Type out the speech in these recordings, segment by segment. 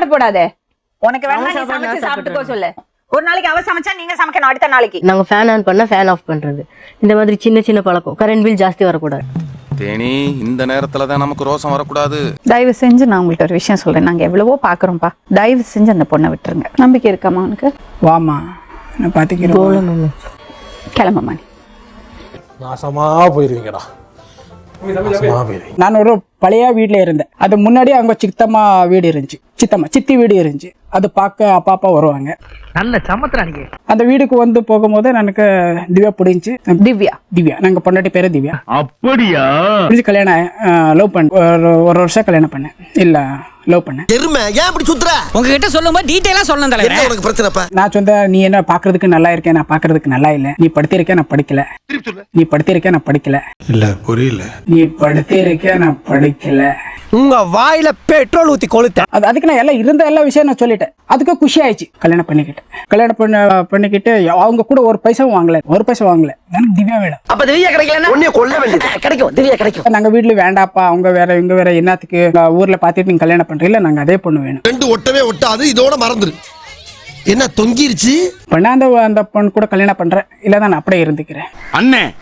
சாப்பாடு போடாதே. உனக்கு வேணா நீ சமைச்சு நான் சாப்பிட்டுக்கோ சொல்லு. ஒரு நாளைக்கு அவ சமைச்சா நீங்க சமைக்கணும் அடுத்த நாளைக்கு. நாங்க ஃபேன் ஆன் பண்ணா ஃபேன் ஆஃப் பண்றது. இந்த மாதிரி சின்ன சின்ன பழக்கம். கரண்ட் பில் ஜாஸ்தி வரக்கூடாது. தேனி இந்த நேரத்துல தான் நமக்கு ரோசம் வரக்கூடாது. தயவு செஞ்சு நான் உங்கள்ட்ட ஒரு விஷயம் சொல்றேன். நாங்க எவ்வளவோ பாக்குறோம்ப்பா தயவு செஞ்சு அந்த பொண்ணை விட்டுருங்க. நம்பிக்கை இருக்காமா உனக்கு? வாமா நான் மேம் கிளம்புமா நீ. நாசமா போயிருவீங்கடா. நான் ஒரு பழைய வீட்டில் இருந்தேன். அது முன்னாடி அவங்க சித்தம்மா வீடு இருந்துச்சு. சித்தம்மா சித்தி வீடு இருந்துச்சு. அது பார்க்க அப்பா அப்பா வருவாங்க. நல்ல சமத்துறானிங்க அந்த வீடுக்கு வந்து போகும்போது எனக்கு திவ்யா பிடிச்சு திவ்யா? திவ்யா. நாங்க பொண்டாட்டி பேரு திவ்யா. அப்படியா? பிடிச்சி கல்யாணம் லவ் பண்ண ஒரு ஒரு வருஷம் கல்யாணம் பண்ணேன். இல்ல லவ் பண்ணேன். எருமை ஏன் இப்படி சுத்துற? உங்ககிட்ட சொல்லும்போது டீட்டெயிலா சொல்லணும் தலைவரே. என்ன உனக்கு பிரச்சனைப்பா நான் சொந்த நீ என்ன பாக்குறதுக்கு நல்லா இருக்கேன் நான் பாக்குறதுக்கு நல்லா இல்ல. நீ படுத்திருக்க நான் படிக்கல. நீ படுத்திருக்க நான் படிக்கல. இல்ல புரியல. நீ படுத்திருக்க நான் படிக்கல உங்க வாயில பெட்ரோல் ஊத்தி கொளுத்த அது அதுக்கு நான் எல்லாம் இருந்த எல்லா விஷயம் நான் சொல்லிட்டேன். அதுக்கு குஷி ஆயிடுச்சு கல்யாணம் பண்ணிக்கிட்டு. கல்யாணம் பண்ண பண்ணிக்கிட்டு அவங்க கூட ஒரு பைசாவும் வாங்கல. ஒரு பைசா வாங்கல. எனக்கு திவ்யா வேணும். அப்ப திவ்யா கிடைக்கல உன்னைய கொல்ல வேண்டியது. கிடைக்கும். திவ்யா கிடைக்கும். நாங்க வீட்டுல வேண்டாப்பா. அவங்க வேற இவங்க வேற என்னத்துக்கு? ஊர்ல பாத்துட்டு நீங்க கல்யாணம் பண்றீங்களா? நாங்க அதே பொண்ணு வேணும். ரெண்டு ஒட்டவே ஒட்டாது. இதோட மறந்துரு. என்ன தொங்கிருச்சு? பண்ண அந்த அந்த பொண்ணு கூட கல்யாணம் பண்றேன். இல்ல நான் அப்படியே இருந்துக்கிறேன். அண்ணே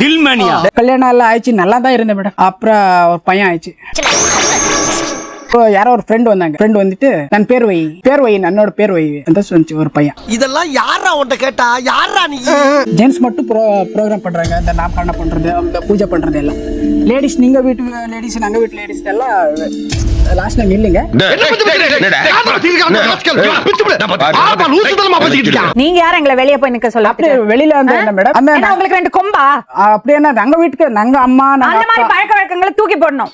தில்மணியா கல்யாணம் எல்லாம் ஆயிடுச்சு நல்லா தான் இருந்தேன் மேடம். அப்புறம் ஒரு பையன் ஆயிடுச்சு. யாரோ ஒரு ஃப்ரெண்ட் வந்தாங்க. ஃப்ரெண்ட் வந்துட்டு நான் பேர் வை. பேர் வை என்னோட பேர் வை. அந்த சொன்னிச்சு ஒரு பையன். இதெல்லாம் யாரா உன்ட்ட கேட்டா? யாரா நீ? ஜென்ஸ் மட்டும் ப்ரோ ப்ரோக்ராம் பண்றாங்க. இந்த நாமகரணம் பண்றது இந்த பூஜை பண்றது எல்லாம். லேடிஸ் நீங்க வீட்டு லேடிஸ் நாங்க வீட்டு லேடிஸ் எல்லாம் லாஸ்ட்ல நில்லுங்க நீங்க யார் எங்களை வெளியே போய் நிக்க சொல்ல அப்படியே வெளியில அந்த என்ன மேடம் அந்த உங்களுக்கு ரெண்டு கொம்பா? அப்படியே என்ன நாங்க வீட்டுக்கு நாங்க அம்மா நாங்க அந்த மாதிரி பழக்க வழக்கங்களை தூக்கி போடணும்.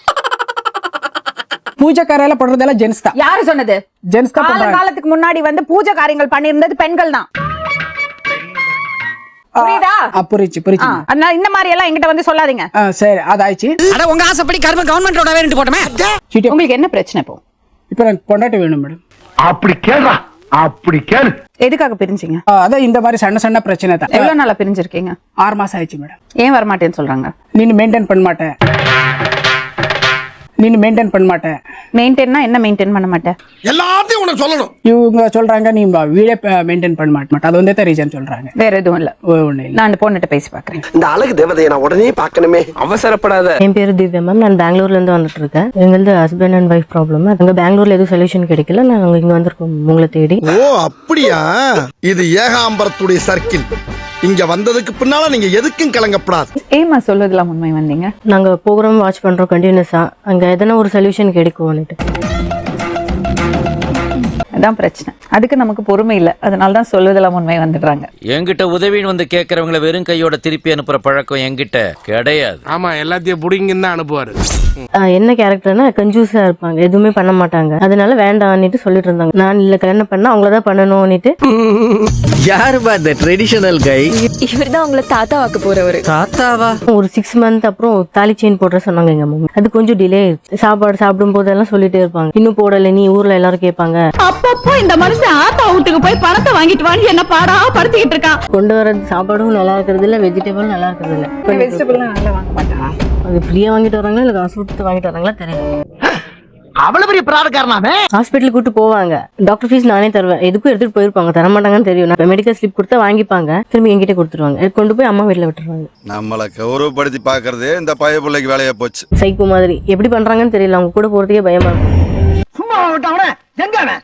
பூஜை காரையில பண்றதெல்லாம் ஜென்ஸ் தான். யாரு சொன்னது? ஜென்ஸ் தான் கால காலத்துக்கு முன்னாடி வந்து பூஜை காரியங்கள் பண்ணியிருந்தது பெண்கள் தான். புரியுதா? ஆ, புரியுச்சு அதனால இந்த மாதிரி எல்லாம் என்கிட்ட வந்து சொல்லாதீங்க. சரி அது ஆயிடுச்சு அட உங்க ஆசைப்படி கரும கவர்மெண்டோட வேறு போட்டோமே. உங்களுக்கு என்ன பிரச்சனை இப்போ? இப்போ எனக்கு பொண்டாட்டி வேணும் மேடம். அப்படி கேளுடா அப்படி கேளு. எதுக்காக பிரிஞ்சீங்க? அதான் இந்த மாதிரி சன்ன சன்ன பிரச்சனை தான். எவ்வளவு நாளா பிரிஞ்சிருக்கீங்க? ஆறு மாசம் ஆயிடுச்சு மேடம். ஏன் வரமாட்டேன்னு சொல்றாங்க? நீ மெயின்டைன் பண்ண மாட்டேன். நீ மெயின்டைன் பண்ண மாட்டேன். மெயின்டைன்னா என்ன மெயின்டைன் பண்ண மாட்டேன்? எல்லாத்தையும் உனக்கு சொல்லணும். இவங்க சொல்றாங்க நீ வீடே மெயின்டைன் பண்ண மாட்டேன் அது வந்து தான் ரீசன் சொல்றாங்க? வேற எதுவும் இல்ல. இல்லை. நான் அந்த பொண்ணுகிட்ட பேசி பாக்குறேன். இந்த அழகு தேவதையை நான் உடனே பார்க்கணுமே. அவசரப்படாத. என் பேரு திவ்யா மேம் நான் பெங்களூர்ல இருந்து வந்துட்டு இருக்கேன் எங்களது ஹஸ்பண்ட் அண்ட் ஒய்ஃப் ப்ராப்ளம் அங்க பெங்களூர்ல எதுவும் சொல்யூஷன் கிடைக்கல. நாங்க இங்க வந்திருக்கோம். உங்களை தேடி. ஓ அப்படியா? இது ஏகாம்பரத்துடைய சர்க்கிள் இங்க வந்ததுக்கு பின்னால நீங்க எதுக்கும் கலங்கப்படாது. ஏமா சொல்லுதெல்லாம் உண்மை வந்தீங்க? நாங்க ப்ரோக்ராம் வாட்ச் பண்றோம் கண்டினியூஸா அங்க எதனா ஒரு சொல்யூஷன் கிடைக்கும்னுட்டு அதான் பிரச்சனை. அதுக்கு நமக்கு பொறுமை இல்ல. அதனால தான் சொல்லுதெல்லாம் உண்மை வந்துடுறாங்க. என்கிட்ட உதவின்னு வந்து கேட்கறவங்கள வெறும் கையோட திருப்பி அனுப்புற பழக்கம் என்கிட்ட கிடையாது. ஆமா எல்லாத்தையும் புடிங்கன்னு தான் அனுப்புவாரு. ஆஹ் என்ன கேரக்டர்னா கன்ஜூஸா இருப்பாங்க. எதுவுமே பண்ண மாட்டாங்க. அதனால வேண்டாம்னுட்டு சொல்லிட்டு இருந்தாங்க நான் இல்ல கல்யாணம் பண்ணா அவங்கள தான் பண்ணணும்னுட்டு. யாரு பா இந்த ட்ரெடிஷனல் கை இவர் தான் உங்களை தாத்தா வாக்க போறவரு. தாத்தாவா? ஒரு சிக்ஸ் மந்த் அப்புறம் தாலி செயின் போடுற சொன்னாங்க எங்க மம்மி அது கொஞ்சம் டிலே சாப்பாடு சாப்பிடும் போதெல்லாம் சொல்லிட்டே இருப்பாங்க. இன்னும் போடல நீ ஊர்ல எல்லாரும் கேட்பாங்க. அப்பப்போ இந்த மனுஷன் ஆத்தா வீட்டுக்கு போய் பணத்தை வாங்கிட்டு வாங்கி என்ன பாடா படுத்திக்கிட்டு இருக்கான். கொண்டு வரது சாப்பாடும் நல்லா இருக்கிறது இல்ல வெஜிடபிள் நல்லா இருக்கிறது இல்ல. வெஜிடபிள்லாம் நல்லா வாங்க மாட்டாங்க அது ஃப்ரீயா வாங்கிட்டு வராங்களா இல்ல காசு கொடுத்து வாங்கிட்டு வராங்களா தெரியல. அவ்வளவு பெரிய பிராடக்காரனாவே ஹாஸ்பிட்டல் கூட்டு போவாங்க. டாக்டர் ஃபீஸ் நானே தருவேன். எதுக்கும் எடுத்துட்டு போயிருப்பாங்க. தர மாட்டாங்கன்னு தெரியும். நான் மெடிக்கல் ஸ்லிப் கொடுத்தா வாங்கிப்பாங்க. திரும்பி என்கிட்ட கொடுத்துருவாங்க. கொண்டு போய் அம்மா வீட்டுல விட்டுருவாங்க. நம்மளை கௌரவப்படுத்தி பாக்குறதே இந்த பய பிள்ளைக்கு வேலையா போச்சு. சைக்கோ மாதிரி. எப்படி பண்றாங்கன்னு தெரியல. அவங்க கூட போறதுக்கே பயமா இருக்கும்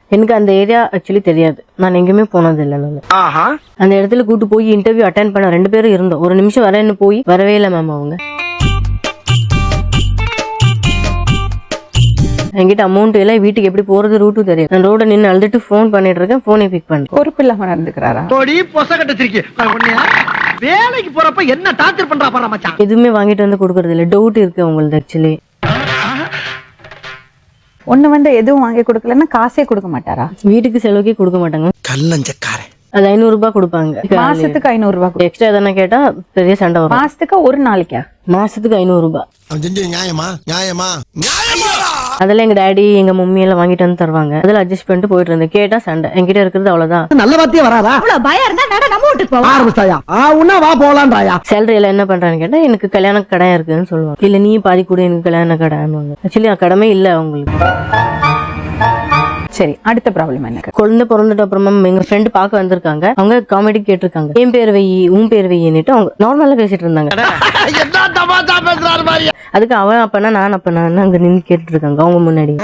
எனக்கு அந்த ஏரியா ஆக்சுவலி தெரியாது. நான் எங்கேயுமே போனது இல்லை நான் ஆஹா. அந்த இடத்துல கூட்டு போய் இன்டர்வியூ அட்டன் பண்ண ரெண்டு பேரும் இருந்தோம். ஒரு நிமிஷம் வரேன்னு போய் வரவே இல்லை மேம் அவங்க. என்கிட்ட அமௌண்ட் எல்லாம் வீட்டுக்கு எப்படி போறது ரூட்டும் தெரியாது. நான் ரோட நின்று அழுதுட்டு ஃபோன் பண்ணிட்டு இருக்கேன். ஃபோனே பிக் பண்ணிட்டு பொறுப்பு இல்லாம நடந்துக்கிறாரா? தொடி வேலைக்கு போறப்ப என்ன டார்ச்சர் பண்றா பாரு மச்சான். எதுவுமே வாங்கிட்டு வந்து கொடுக்கறது இல்லை. டவுட் இருக்கு அவங்களுக்கு ஆக்சுவலி ஒண்ணு வந்து எதுவும் வாங்கி கொடுக்கலன்னா காசே கொடுக்க மாட்டாரா? வீட்டுக்கு செலவுக்கே கொடுக்க மாட்டாங்க. கல்லஞ்சக்காரன் அது ஐநூறு ரூபாய் கொடுப்பாங்க. மாசத்துக்கு ஐநூறு ரூபாய் கொடு. எக்ஸ்ட்ரா எதனா கேட்டா பெரிய சண்டை வரும். மாசத்துக்கு ஒரு நாளைக்கா? மாசத்துக்கு ஐநூறு ரூபாய். அவன் செஞ்சது நியாயமா? நியாயமா? நியாயமா! அதெல்லாம் எங்க டாடி எங்க மம்மி எல்லாம் வாங்கிட்டு வந்து தருவாங்க. அதில் அட்ஜஸ்ட் பண்ணிட்டு போயிட்டு இருந்தேன். கேட்டா சண்டை. என்கிட்ட இருக்கிறது அவ்வளவுதான். நல்ல வார்த்தையே வராதா? அவ்வளவு பயம் இருந்தா நட நம்ம வீட்டுக்கு போவா ஆரம்பிச்சாயா ஆ உன்னா வா போலான்றாயா? சேலரி எல்லாம் என்ன பண்றான்னு கேட்டா எனக்கு கல்யாண கடன் இருக்குன்னு சொல்லுவாங்க. இல்ல நீ பாதி கூட எனக்கு கல்யாண கடன். ஆக்சுவலி கடமை இல்ல அவங்களுக்கு. சரி அடுத்த ப்ராப்ளம் என்ன குழந்தை பிறந்துட்ட அப்புறமா எங்க ஃப்ரெண்டு பார்க்க வந்திருக்காங்க. அவங்க காமெடி கேட்டிருக்காங்க. என் பேர் வை உன் பேர் வைன்னுட்டு அவங்க நார்மலா பேசிட்டு இருந்தாங்க. அதுக்கு அவன் அப்பனா நான் அப்பனா அங்க நின்று கேட்டுட்டு இருக்காங்க அவங்க முன்னாடி.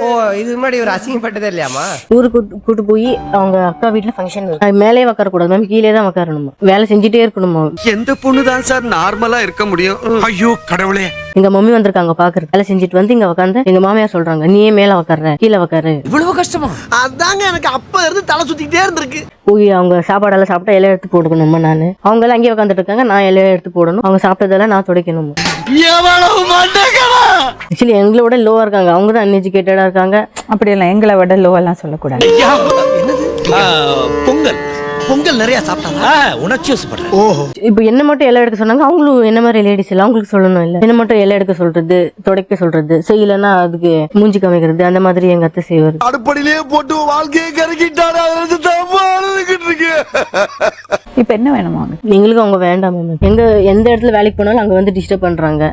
ஓ இது முன்னாடி ஒரு அசிங்கப்பட்டதே இல்லையாமா ஊருக்கு கூட்டு- கூட்டு போய் அவங்க அக்கா வீட்டுல ஃபங்க்ஷன் இருக்கு. மேலே உட்கார கூடாது மேம் கீழே தான் உட்காரணுமா வேலை செஞ்சுட்டே இருக்கணுமா எந்த பொண்ணு தான் சார் நார்மலா இருக்க முடியும்? ஐயோ கடவுளே. எங்க மம்மி வந்திருக்காங்க பாக்குறது வேலை செஞ்சுட்டு வந்து இங்க உட்காந்து எங்க மாமியார் சொல்றாங்க நீயே மேல உட்கார்ற கீழே உட்காரு இவ்வளவு கஷ்டமா? அதாங்க எனக்கு அப்ப இருந்து தலை சுத்திக்கிட்டே இருந்திருக்கு. போய் அவங்க சாப்பாடெல்லாம் சாப்பிட்டா இலைய எடுத்து போடணுமா நானு. அவங்க எல்லாம் அங்கேயே உட்காந்துட்டு இருக்காங்க நான் இலைய எடுத்து போடணும். அவங்க சாப்பிட்டதெல்லாம் நான் துடைக்கணும் எவ்வளவு மண்டகரா ஆக்சுவலி எங்களோட லோவா இருக்காங்க. அவங்க தான் அன்எஜுகேட்டடா இருக்காங்க. அப்படியெல்லாம் எங்களை விட லோவெல்லாம் சொல்லக்கூடாது. பொங்கல். பொங்கல் நிறைய சாப்பிட்டாங்க உணர்ச்சி வசப்படுறேன் ஓஹோ. இப்போ என்ன மட்டும் இலை எடுக்க சொன்னாங்க? அவங்களும் என்ன மாதிரி லேடிஸ் இல்லை அவங்களுக்கு சொல்லணும் இல்ல. என்ன மட்டும் இலை எடுக்க சொல்றது துடைக்க சொல்றது செய்யலைன்னா அதுக்கு மூஞ்சி காமிக்கிறது அந்த மாதிரி எங்க அத்தை செய்வாரு. அடுப்படியிலேயே போட்டு வாழ்க்கையை இருக்கு. இப்போ என்ன வேணுமா? எங்களுக்கு அவங்க வேண்டாம் எங்க எந்த இடத்துல வேலைக்கு போனாலும் அங்க வந்து டிஸ்டர்ப் பண்றாங்க.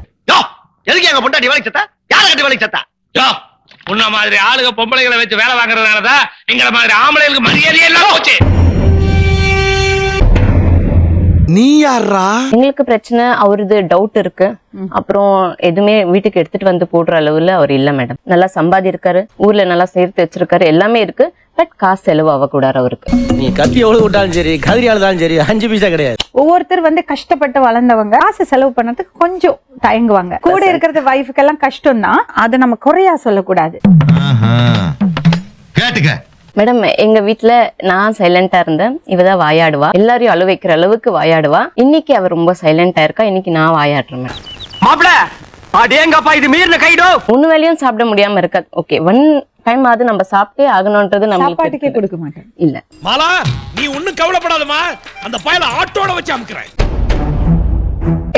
எதுக்கு எங்க பொண்டாட்டி வேலைக்கு சத்தா? யார கட்டி வேலைக்கு சத்தா? யோ உன்ன மாதிரி ஆளுங்க பொம்பளைகளை வச்சு வேலை வாங்குறதுனாலதான் எங்களை மாதிரி ஆம்பளைகளுக்கு மரியாதையே இல்லாம போச்சு. நீ யாரா எங்களுக்கு பிரச்சனை அவரது டவுட் இருக்கு. அப்புறம் எதுவுமே வீட்டுக்கு எடுத்துட்டு வந்து போடுற அளவுல அவர் இல்ல மேடம் நல்லா சம்பாதி இருக்காரு ஊர்ல நல்லா சேர்த்து வச்சிருக்காரு எல்லாமே இருக்கு. பட் காசு செலவு ஆகக்கூடாது அவருக்கு. நீ கத்தி எவ்வளவு விட்டாலும் சரி கதிரி ஆளுதாலும் சரி அஞ்சு பைசா கிடையாது. ஒவ்வொருத்தர் வந்து கஷ்டப்பட்டு வளர்ந்தவங்க காசு செலவு பண்ணதுக்கு கொஞ்சம் தயங்குவாங்க. கூட இருக்கிறது வைஃபுக்கெல்லாம் கஷ்டம் தான் அதை நம்ம குறையா சொல்லக்கூடாது. கேட்டுக்க. மேடம் எங்க வீட்ல நான் சைலண்டா இருந்தேன். இவதான் வாயாடுவா. எல்லாரையும் அழு வைக்கிற அளவுக்கு வாயாடுவா. இன்னைக்கு அவ ரொம்ப சைலண்டா இருக்கா? இன்னைக்கு நான் வாயாடுறேன் மேடம். மாப்பிள அடேங்கப்பா இது மீறின கைடோ? மூணு வேலையும் சாப்பிட முடியாம இருக்கா ஓகே ஒன் டைம் அது நம்ம சாப்பிட்டே ஆகணும்ன்றது நம்மளுக்கு. கொடுக்க மாட்டேன். இல்ல. மாலா நீ ஒண்ணும் கவலைப்படாதமா அந்த பயல ஆட்டோட வச்சு அமுக்குறேன்.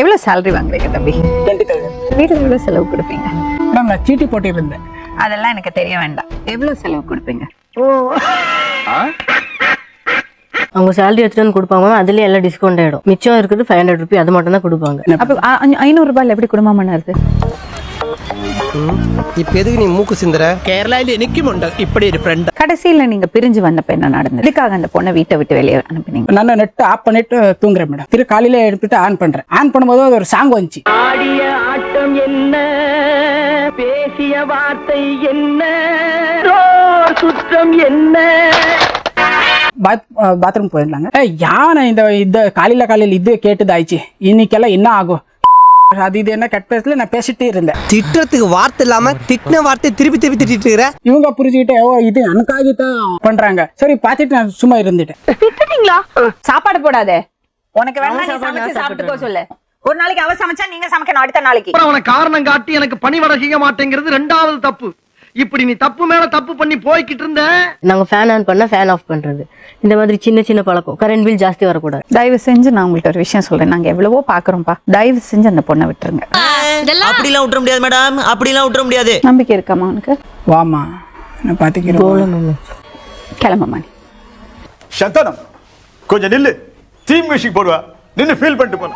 எவ்வளவு சேலரி வாங்குறீங்க தம்பி? வீட்டுல எவ்வளவு செலவு கொடுப்பீங்க? நான் சீட்டி போட்டிருந்தேன் அதெல்லாம் எனக்கு தெரிய வேண்டாம். எவ்வளவு செலவு கொடுப்பீங்க? அவங்க சேலரி எடுத்துட்டு வந்து கொடுப்பாங்க. அதுலயே எல்லாம் டிஸ்கவுண்ட் ஆயிடும். மிச்சம் இருக்குது ஃபைவ் ஹண்ட்ரட் ருபி அது மட்டும் தான் கொடுப்பாங்க. அப்ப ஐநூறு ரூபாயில எப்படி குடும்பம் பண்ணுறது? இப்ப எதுக்கு நீ மூக்கு சிந்துற? கேரளால நிக்குமுண்ட இப்படி ஒரு ஃப்ரெண்ட் கடைசியில நீங்க பிரிஞ்சு வந்தப்ப என்ன நடந்தது? இதுக்காக அந்த பொண்ணை வீட்டை விட்டு வெளியே அனுப்பினீங்க? நான் நெட் ஆஃப் பண்ணிட்டு தூங்குறேன் மேடம் திரு காலையில எடுத்துட்டு ஆன் பண்றேன். ஆன் பண்ணும்போது ஒரு சாங் வந்துச்சு. ஆடிய ஆட்டம் என்ன? பேசிய வார்த்தை என்ன? சுற்றம் என்ன? பாத் பாத்ரூம் போயிருந்தாங்க. ஏய், யானை இந்த இந்த காலையில காலையில இது கேட்டுதாயிடுச்சு. இன்னைக்கெல்லாம் என்ன ஆகும்? அது இது என்ன கட் பேசல நான் பேசிட்டே இருந்தேன். திட்டுறதுக்கு வார்த்தை இல்லாம திட்டின வார்த்தை திருப்பி திருப்பி திட்டிட்டு இருக்கிற? இவங்க புரிஞ்சுக்கிட்டு ஓ இது எனக்காக தான் பண்றாங்க. சரி பார்த்துட்டு நான் சும்மா இருந்துட்டேன். சாப்பாடு போடாதே. உனக்கு வேணா நீ சமைச்சு சாப்பிட்டுக்கோ சொல்லு. ஒரு நாளைக்கு அவ சமைச்சா நீங்க சமைக்கணும் அடுத்த நாளைக்கு. அவனை காரணம் காட்டி எனக்கு பணிவடை செய்ய மாட்டேங்கிறது ரெண்டாவது தப்பு. இப்படி நீ தப்பு மேல தப்பு பண்ணி போய்கிட்டு இருந்த? நாங்க ஃபேன் ஆன் பண்ணா ஃபேன் ஆஃப் பண்றது. இந்த மாதிரி சின்ன சின்ன பழக்கம். கரண்ட் பில் ஜாஸ்தி வரக்கூடாது. தயவு செஞ்சு நான் உங்கள்ட்ட ஒரு விஷயம் சொல்றேன். நாங்க எவ்வளவோ பாக்குறோம்ப்பா தயவு செஞ்சு அந்த பொண்ணை விட்டுருங்க. அப்படிலாம் விட்டுற முடியாது மேடம் அப்படிலாம் விட்டுற முடியாது. நம்பிக்கை இருக்காமா உனக்கு வாமா நான் பாத்துக்கிறேன் கிளம்புமா நீ சந்தனம் கொஞ்சம் நில்லு. தீம் மியூசிக் போடுவா. நின்னு ஃபீல் பண்ணிட்டு போல